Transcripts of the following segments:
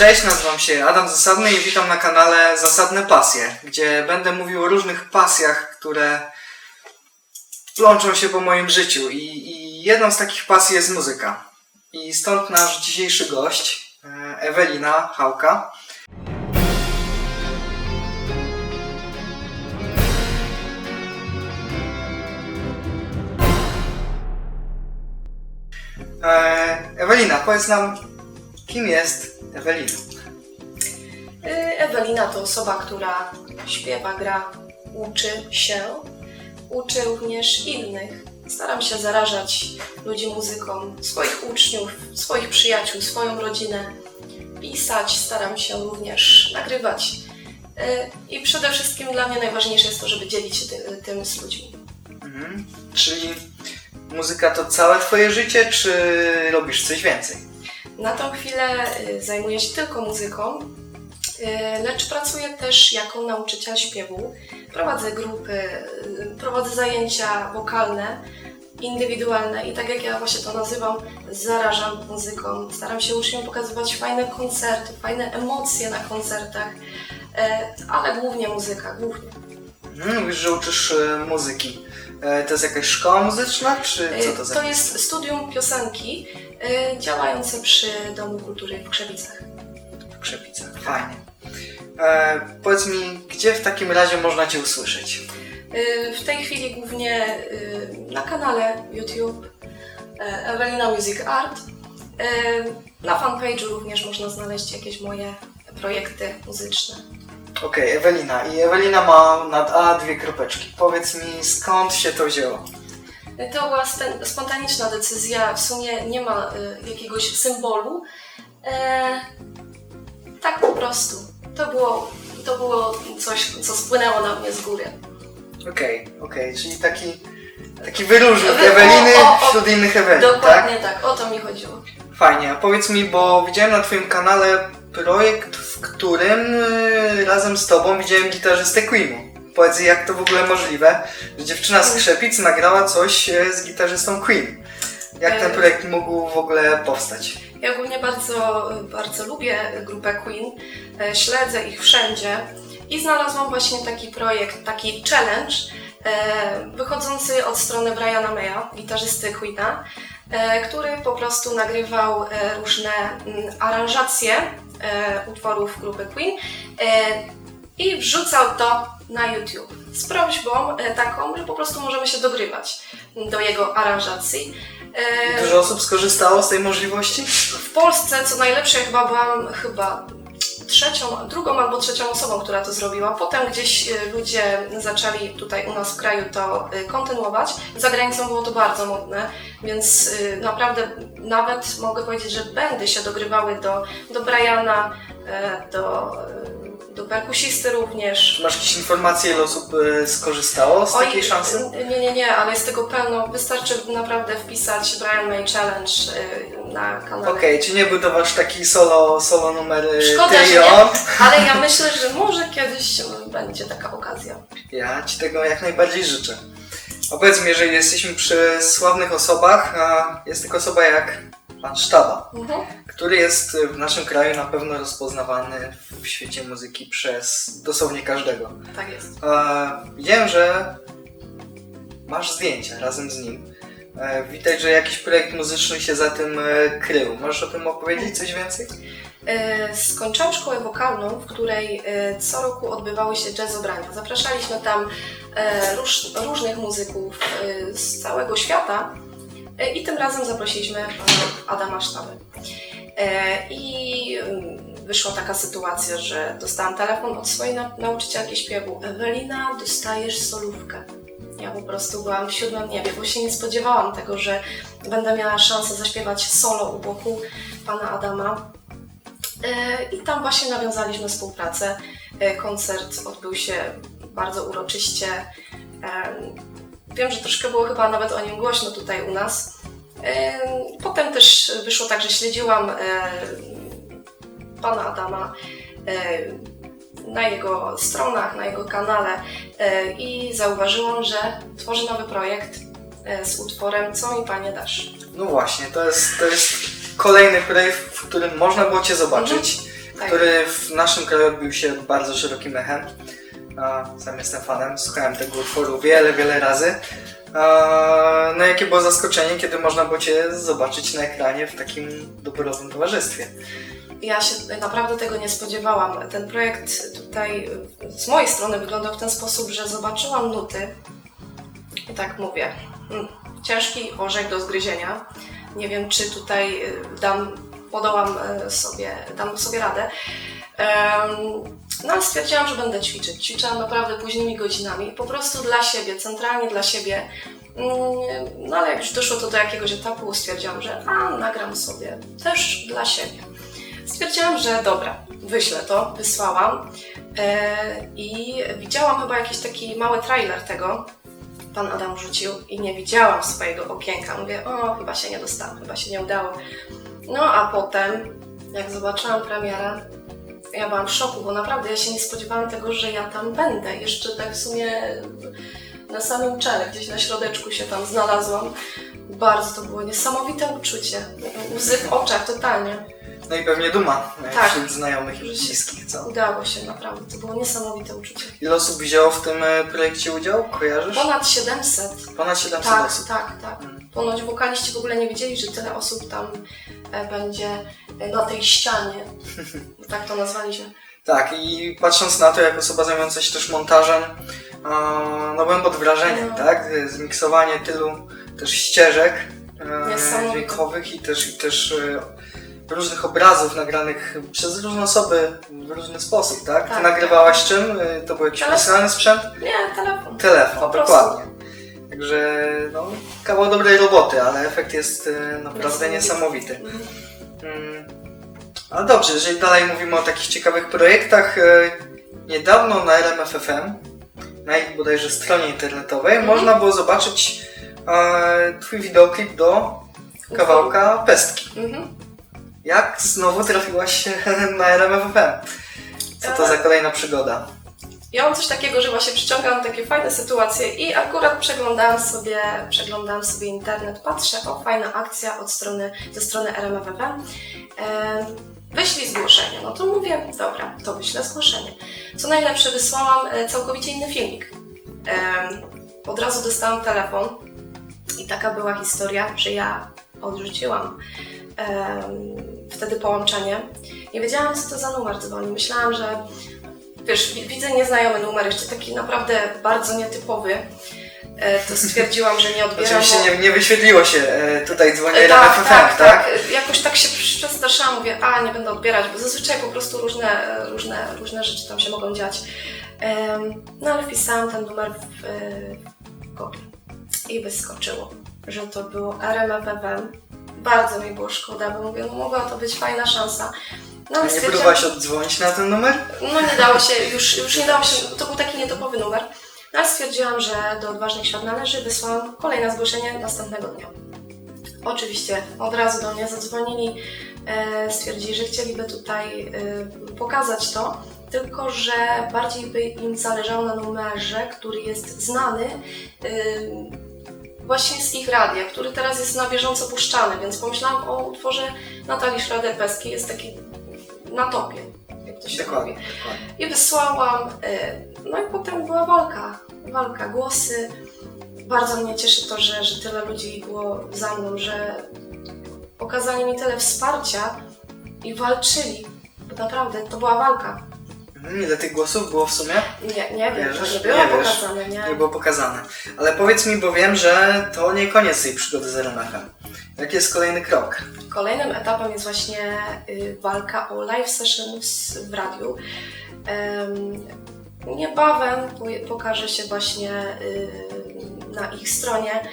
Cześć, nazywam się Adam Zasadny i witam na kanale Zasadne Pasje, gdzie będę mówił o różnych pasjach, które plączą się po moim życiu. I, i jedną z takich pasji jest muzyka. I stąd nasz dzisiejszy gość, e, Ewelina Hałka. E, Ewelina, powiedz nam, kim jest Ewelina? Y, Ewelina to osoba, która śpiewa, gra, uczy się, uczy również innych. Staram się zarażać ludzi muzyką, swoich uczniów, swoich przyjaciół, swoją rodzinę. Pisać, staram się również nagrywać. Y, I przede wszystkim dla mnie najważniejsze jest to, żeby dzielić się ty, tym z ludźmi. Mhm. Czyli muzyka to całe twoje życie, czy robisz coś więcej? Na tą chwilę y, zajmuję się tylko muzyką, y, lecz pracuję też jako nauczyciel śpiewu. Prowadzę grupy, y, prowadzę zajęcia wokalne, indywidualne i tak jak ja właśnie to nazywam, zarażam muzyką. Staram się uczniom pokazywać fajne koncerty, fajne emocje na koncertach, ale głównie muzyka, głównie. Mhm. Mówisz, że uczysz muzyki. E, to jest jakaś szkoła muzyczna, czy co to za To jest studium piosenki y, działające przy Domu Kultury w Krzewicach. Przepica? Fajnie. E, powiedz mi, gdzie w takim razie można Cię usłyszeć? W tej chwili głównie na kanale YouTube Ewelina Music Art. Na fanpage'u również można znaleźć jakieś moje projekty muzyczne. Okej, Ewelina. I Ewelina ma nad A dwie kropeczki. Powiedz mi, skąd się to wzięło? To była spen- spontaniczna decyzja, w sumie nie ma y, jakiegoś symbolu. E, Tak po prostu. To było, to było coś, co spłynęło na mnie z góry. Okej, okej, czyli taki, taki wyróżnik Wy- o, Eweliny o, o. wśród innych Ewelin, tak? Dokładnie tak, o to mi chodziło. Fajnie, a powiedz mi, bo widziałem na Twoim kanale projekt, w którym y, razem z Tobą widziałem gitarzystę Queenu. Powiedz, jak to w ogóle możliwe, że dziewczyna z Krzepic nagrała coś e, z gitarzystą Queen. Jak ten E. projekt mógł w ogóle powstać? Ja ogólnie bardzo, bardzo lubię grupę Queen, e, śledzę ich wszędzie i znalazłam właśnie taki projekt, taki challenge e, wychodzący od strony Briana Maya, gitarzysty Queena, który po prostu nagrywał różne mm, aranżacje utworów grupy Queen e, i wrzucał to na YouTube z prośbą e, taką, że po prostu możemy się dogrywać do jego aranżacji. E, Dużo osób skorzystało z tej możliwości? w Polsce, co najlepsze, ja chyba byłam chyba trzecią, drugą albo trzecią osobą, która to zrobiła. Potem gdzieś e, ludzie zaczęli tutaj u nas w kraju to e, kontynuować. Za granicą było to bardzo modne, więc e, naprawdę nawet mogę powiedzieć, że będy się dogrywały do, do Briana, e, do, do perkusisty również. Masz jakieś informacje, ile osób skorzystało z Oj, takiej szansy? Nie, nie, nie, ale jest tego pełno. Wystarczy naprawdę wpisać Brian May Challenge na kanale. Okej, czy nie był to wasz taki solo, solo numer e, Szkoda, że trio? nie, ale ja myślę, że może kiedyś będzie taka okazja. Ja Ci tego jak najbardziej życzę. A powiedz mi, jeżeli jesteśmy przy sławnych osobach, a jest taka osoba jak Pan Sztaba, Mhm. który jest w naszym kraju na pewno rozpoznawany w świecie muzyki przez dosłownie każdego. Tak jest. E, widziałem, że masz zdjęcia razem z nim. E, widać, że jakiś projekt muzyczny się za tym e, krył. Możesz o tym opowiedzieć coś więcej? E, Skończyłam szkołę wokalną, w której co roku odbywały się jazzobrania. Zapraszaliśmy tam róż, różnych muzyków z całego świata i tym razem zaprosiliśmy Adama Sztabę. I mm, wyszła taka sytuacja, że dostałam telefon od swojej na- nauczycielki śpiewu. Ewelina, dostajesz solówkę. Ja po prostu byłam w siódmym niebie, bo się nie spodziewałam tego, że będę miała szansę zaśpiewać solo u boku pana Adama. E, I tam właśnie nawiązaliśmy współpracę. E, Koncert odbył się bardzo uroczyście. E, Wiem, że troszkę było chyba nawet o nim głośno tutaj u nas. Potem też wyszło tak, że śledziłam pana Adama na jego stronach, na jego kanale e, i zauważyłam, że tworzy nowy projekt e, z utworem Co mi panie dasz. No właśnie, to jest, to jest kolejny projekt, w którym można było Cię zobaczyć, Tak. który w naszym kraju odbił się bardzo szerokim echem. Sam jestem fanem, słuchałem tego utworu wiele, wiele razy. No jakie było zaskoczenie, kiedy można było Cię zobaczyć na ekranie w takim doborowym towarzystwie. Ja się naprawdę tego nie spodziewałam. Ten projekt tutaj z mojej strony wyglądał w ten sposób, że zobaczyłam nuty i tak mówię, hmm, ciężki orzech do zgryzienia. Nie wiem, czy tutaj y, dam, podołam y, sobie, dam sobie radę. No ale stwierdziłam, że będę ćwiczyć. Ćwiczyłam naprawdę późnymi godzinami, po prostu dla siebie, centralnie dla siebie. Mm, No ale jak już doszło to do jakiegoś etapu, stwierdziłam, że a, nagram sobie też dla siebie. Stwierdziłam, że dobra, wyślę to, wysłałam e, i widziałam chyba jakiś taki mały trailer tego, pan Adam rzucił i nie widziałam swojego okienka. Mówię, o, chyba się nie dostałam, chyba się nie udało. No a potem, jak zobaczyłam premierę, ja byłam w szoku, bo naprawdę ja się nie spodziewałam tego, że ja tam będę. Jeszcze tak w sumie na samym czele, gdzieś na środeczku się tam znalazłam. Bardzo to było niesamowite uczucie. Łzy w oczach totalnie. No i pewnie duma e, Tak. wśród znajomych i bliskich, co? Udało się naprawdę, to było niesamowite uczucie. Ile osób wzięło w tym e, projekcie udział? Kojarzysz? Ponad 700. Ponad 700 Tak, osób. tak, tak. Mm. Ponoć wokaliści w ogóle nie wiedzieli, że tyle osób tam e, będzie na tej ścianie. Tak to nazwaliśmy. Tak, i patrząc na to, jak osoba zajmująca się też montażem, no byłem pod wrażeniem, No. tak? Zmiksowanie tylu też ścieżek dźwiękowych i też, i też różnych obrazów nagranych przez różne osoby w różny sposób, tak? Ty Tak, nagrywałaś czym? E, To był jakiś profesjonalny sprzęt? Nie, telefon. Telefon, dokładnie. Także no, kawał dobrej roboty, ale efekt jest e, naprawdę Niesamowity. niesamowity. Mhm. Mm. A dobrze, jeżeli dalej mówimy o takich ciekawych projektach, e, niedawno na RMFFM, na ich bodajże stronie internetowej, Mhm. można było zobaczyć e, Twój wideoklip do kawałka Pestki. Mhm. Jak znowu trafiłaś na RMFFM? Co to za kolejna przygoda? Ja mam coś takiego, że właśnie przyciągam takie fajne sytuacje i akurat przeglądałam sobie, przeglądałam sobie internet, patrzę, o fajna akcja od strony, ze strony RMFFM. E, wyślij zgłoszenie. No to mówię, dobra, to wyślę zgłoszenie. Co najlepsze, wysłałam e, całkowicie inny filmik. E, od razu dostałam telefon i taka była historia, że ja odrzuciłam wtedy połączenie. Nie wiedziałam, co to za numer dzwoni. Myślałam, że wiesz, wi- widzę nieznajomy numer, jeszcze taki naprawdę bardzo nietypowy. E, to stwierdziłam, że nie odbieram. Oczywiście bo- nie, nie wyświetliło się e, tutaj dzwonię E, RMFFM, tak, tak, tak. Jakoś tak się przestraszyłam, mówię, a nie będę odbierać, bo zazwyczaj po prostu różne, różne, różne rzeczy tam się mogą dziać. No ale wpisałam ten numer w, w Google i wyskoczyło, że to było RMFFM. Bardzo mi było szkoda, bo mówię, no mogła to być fajna szansa. No ale Nie próbowałaś oddzwonić na ten numer? no nie dało się, już, już nie dało się, to był taki nietypowy numer. No ale stwierdziłam, że do odważnych świat należy, wysłałam kolejne zgłoszenie następnego dnia. Oczywiście od razu do mnie zadzwonili, e, stwierdzili, że chcieliby tutaj e, pokazać to, tylko że bardziej by im zależało na numerze, który jest znany e, właśnie z ich radia, który teraz jest na bieżąco puszczany, więc pomyślałam o utworze Natalii Schrader-Peski, jest taki na topie, jak to się mówi. I wysłałam, y, no i potem była walka, walka, głosy. Bardzo mnie cieszy to, że, że tyle ludzi było za mną, że pokazali mi tyle wsparcia i walczyli. Bo naprawdę to była walka. Mhm, Ile tych głosów było w sumie? Nie, nie wiem, Wierzysz? nie było Nie wiesz. pokazane, nie. Nie było pokazane. Ale powiedz mi, bo wiem, że to nie koniec tej przygody z RMF-em. Jaki jest kolejny krok? Kolejnym etapem jest właśnie y, walka o live sessions w radiu. Em, niebawem po- pokaże się właśnie y, na ich stronie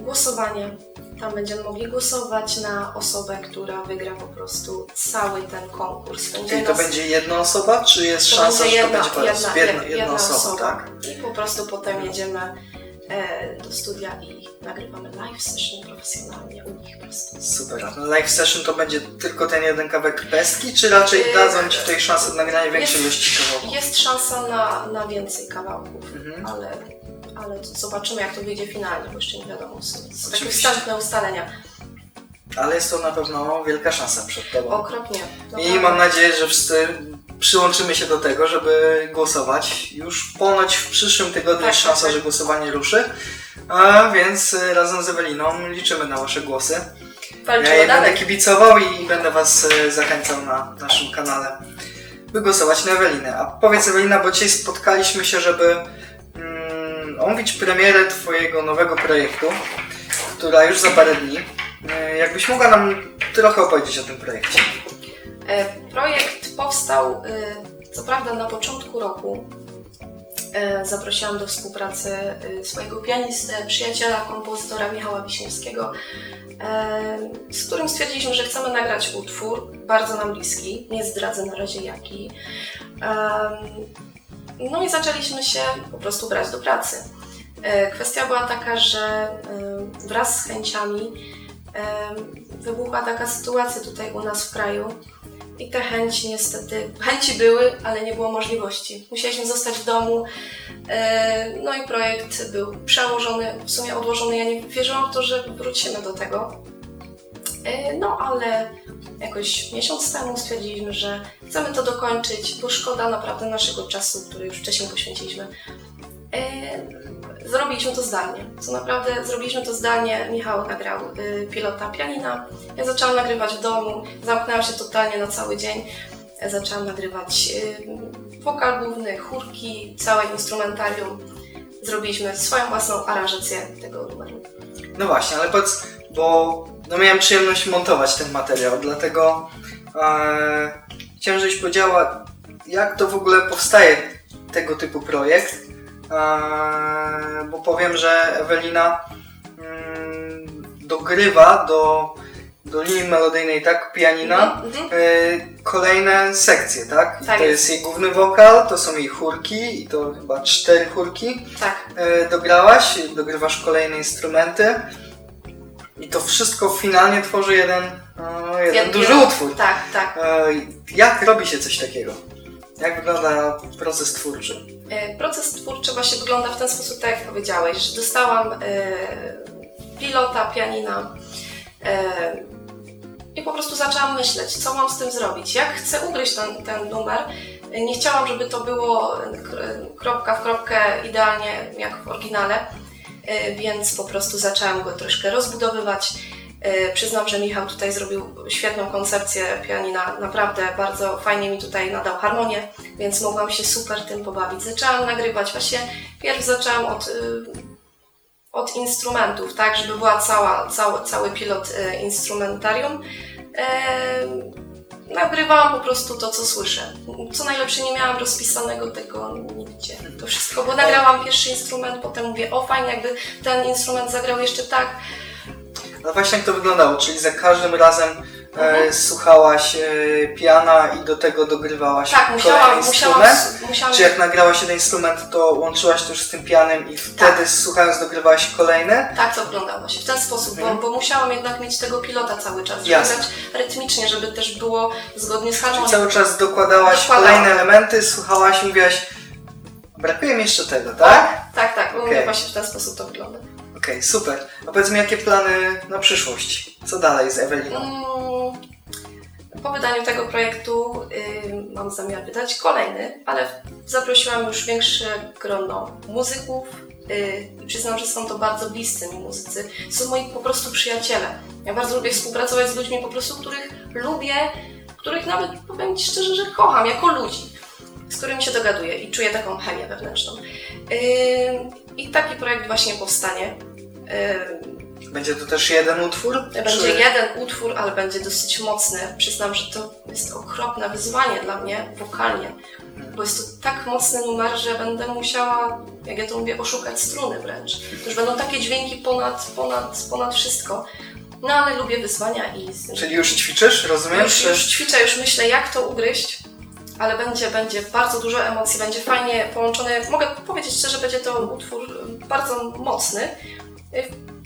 głosowanie. Tam będziemy mogli głosować na osobę, która wygra po prostu cały ten konkurs. Czyli to nas- będzie jedna osoba, czy jest to szansa, będzie że to jedna, będzie jedna? Jedna, jedna, jedna osoba, osoba. tak? I po prostu potem jedziemy e, do studia i nagrywamy live session profesjonalnie u nich po prostu. Super. A ten live session to będzie tylko ten jeden kawałek pestki, czy raczej Yy, dadzą Ci tutaj szansę na nagranie większej ilości kawałków? Jest szansa na, na więcej kawałków, Mhm. ale, ale zobaczymy jak to wyjdzie finalnie, bo jeszcze nie wiadomo. Są, są takie Oczywiście. wstępne ustalenia. Ale jest to na pewno wielka szansa przed Tobą. Okropnie. I Naprawdę. mam nadzieję, że wszyscy przyłączymy się do tego, żeby głosować. Już ponoć w przyszłym tygodniu Tak, jest tak, szansa, tak. że głosowanie ruszy. A więc y, razem z Eweliną liczymy na Wasze głosy. Ja Walczymy je dalej. będę kibicował i będę Was y, zachęcał na naszym kanale, by głosować na Ewelinę. A powiedz Ewelina, bo dzisiaj spotkaliśmy się, żeby omówić premierę Twojego nowego projektu, która już za parę dni. Y, Jakbyś mogła nam trochę opowiedzieć o tym projekcie. E, Projekt powstał e, co prawda na początku roku. E, Zaprosiłam do współpracy e, swojego pianistę, przyjaciela, kompozytora Michała Wiśniewskiego, e, z którym stwierdziliśmy, że chcemy nagrać utwór bardzo nam bliski, nie zdradzę na razie jaki. No i zaczęliśmy się po prostu brać do pracy. E, Kwestia była taka, że e, wraz z chęciami em, wybuchła taka sytuacja tutaj u nas w kraju i te chęci niestety, chęci były, ale nie było możliwości. Musieliśmy zostać w domu, e, no i projekt był przełożony, w sumie odłożony. Ja nie wierzyłam w to, że wrócimy do tego. E, No ale jakoś miesiąc temu stwierdziliśmy, że chcemy to dokończyć, bo szkoda naprawdę naszego czasu, który już wcześniej poświęciliśmy. E, Zrobiliśmy to zdalnie. Co naprawdę zrobiliśmy to zdalnie. Michał nagrał y, pilota pianina. Ja zaczęłam nagrywać w domu. Zamknęłam się totalnie na cały dzień. Zaczęłam nagrywać wokal główny, chórki, całe instrumentarium. Zrobiliśmy swoją własną aranżację tego numeru. No właśnie, ale powiedz, bo no miałem przyjemność montować ten materiał, dlatego e, chciałem, żebyś powiedziała, jak to w ogóle powstaje tego typu projekt, e, bo powiem, że Ewelina mm, dogrywa do, do linii melodyjnej, tak, pianina, Mhm, mhm. e, kolejne sekcje, tak? Tak to jest. jest jej główny wokal, to są jej chórki i to chyba cztery chórki Tak, e, dograłaś, dogrywasz kolejne instrumenty i to wszystko finalnie tworzy jeden, no, jeden Jed- duży utwór. tak, tak. E, jak robi się coś takiego? Jak wygląda proces twórczy? E, Proces twórczy właśnie wygląda w ten sposób, tak jak powiedziałeś, że dostałam e, pilota, pianina i po prostu zaczęłam myśleć, co mam z tym zrobić, jak chcę ugryźć ten, ten numer. Nie chciałam, żeby to było kr- kropka w kropkę idealnie jak w oryginale, więc po prostu zaczęłam go troszkę rozbudowywać. E, Przyznam, że Michał tutaj zrobił świetną koncepcję pianina, naprawdę bardzo fajnie mi tutaj nadał harmonię więc mogłam się super tym pobawić. Zaczęłam nagrywać, właśnie pierw zaczęłam od, y, od instrumentów, tak, żeby była cała, cały, cały pilot instrumentarium. Nagrywałam po prostu to, co słyszę. Co najlepsze, nie miałam rozpisanego tego nigdzie. To wszystko, bo nagrałam pierwszy instrument, potem mówię, o fajnie, jakby ten instrument zagrał jeszcze tak. No właśnie jak to wyglądało, czyli za każdym razem e, słuchałaś e, piana i do tego dogrywałaś Tak, kolejny musiałam, musiałam, instrument? musiałam Czy jak nagrałaś jeden instrument, to łączyłaś to już z tym pianem i wtedy Tak. słuchając dogrywałaś kolejne? Tak to wyglądało właśnie w ten sposób, Mhm. bo, bo musiałam jednak mieć tego pilota cały czas, żeby Jasne. grać rytmicznie, żeby też było zgodnie z Czyli harmonią. cały czas dokładałaś Dokładałam. kolejne elementy, słuchałaś i mówiłaś brakuje mi jeszcze tego, tak? Tak, tak, u Okej. mnie właśnie w ten sposób to wygląda. Okej, super. A powiedz mi, jakie plany na przyszłość? Co dalej z Eweliną? Mm, Po wydaniu tego projektu y, mam zamiar wydać kolejny, ale zaprosiłam już większe grono muzyków. y, i przyznam, że są to bardzo bliscy mi muzycy. Są moi po prostu przyjaciele. Ja bardzo lubię współpracować z ludźmi po prostu, których lubię, których nawet powiem Ci szczerze, że kocham jako ludzi, z którymi się dogaduję i czuję taką chemię wewnętrzną. Y, I taki projekt właśnie powstanie. Y, Będzie to też jeden utwór? będzie Czy- jeden utwór, ale będzie dosyć mocny. Przyznam, że to jest okropne wyzwanie dla mnie wokalnie, bo jest to tak mocny numer, że będę musiała, jak ja to mówię, oszukać struny wręcz. To już będą takie dźwięki ponad, ponad, ponad wszystko. No ale lubię wyzwania i Czyli już ćwiczysz, rozumiesz? już, już ćwiczę, już myślę, jak to ugryźć. Ale będzie, będzie bardzo dużo emocji, będzie fajnie połączony. Mogę powiedzieć szczerze, będzie to utwór bardzo mocny,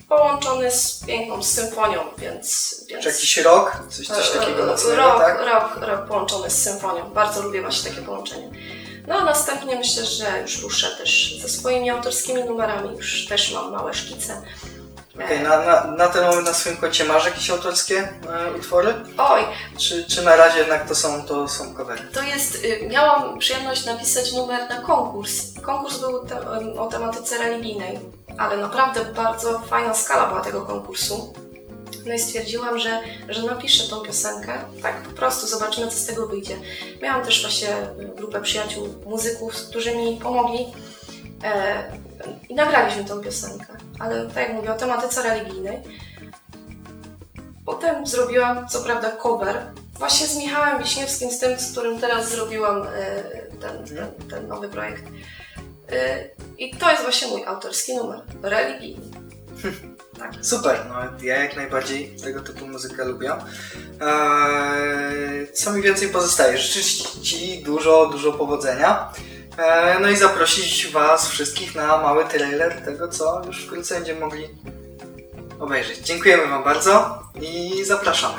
połączony z piękną symfonią, więc. więc Czy jakiś rok? Coś, coś takiego E, mocnego, rok, tak? rok, rok połączony z symfonią. Bardzo lubię właśnie takie połączenie. No a następnie myślę, że już ruszę też ze swoimi autorskimi numerami, już też mam małe szkice. Okej, na, na, na ten moment na swoim koncie masz jakieś autorskie e, utwory? Oj, Czy, czy na razie jednak to są, to są covery? To jest, y, miałam przyjemność napisać numer na konkurs. Konkurs był te, o tematyce religijnej, ale naprawdę bardzo fajna skala była tego konkursu. No i stwierdziłam, że, że napiszę tą piosenkę, tak po prostu zobaczymy, co z tego wyjdzie. Miałam też właśnie grupę przyjaciół, muzyków, którzy mi pomogli e, i nagraliśmy tą piosenkę. Ale tak jak mówię, o tematyce religijnej. Potem zrobiłam, co prawda, cover Właśnie z Michałem Wiśniewskim, z tym, z którym teraz zrobiłam e, ten, ten, ten nowy projekt. E, I to jest właśnie mój autorski numer, religijny. Tak. Super, no ja jak najbardziej tego typu muzykę lubię. Eee, co mi więcej pozostaje? Życzyć Ci dużo, dużo powodzenia. Eee, no i zaprosić Was wszystkich na mały trailer tego, co już wkrótce będziemy mogli obejrzeć. Dziękujemy Wam bardzo i zapraszamy.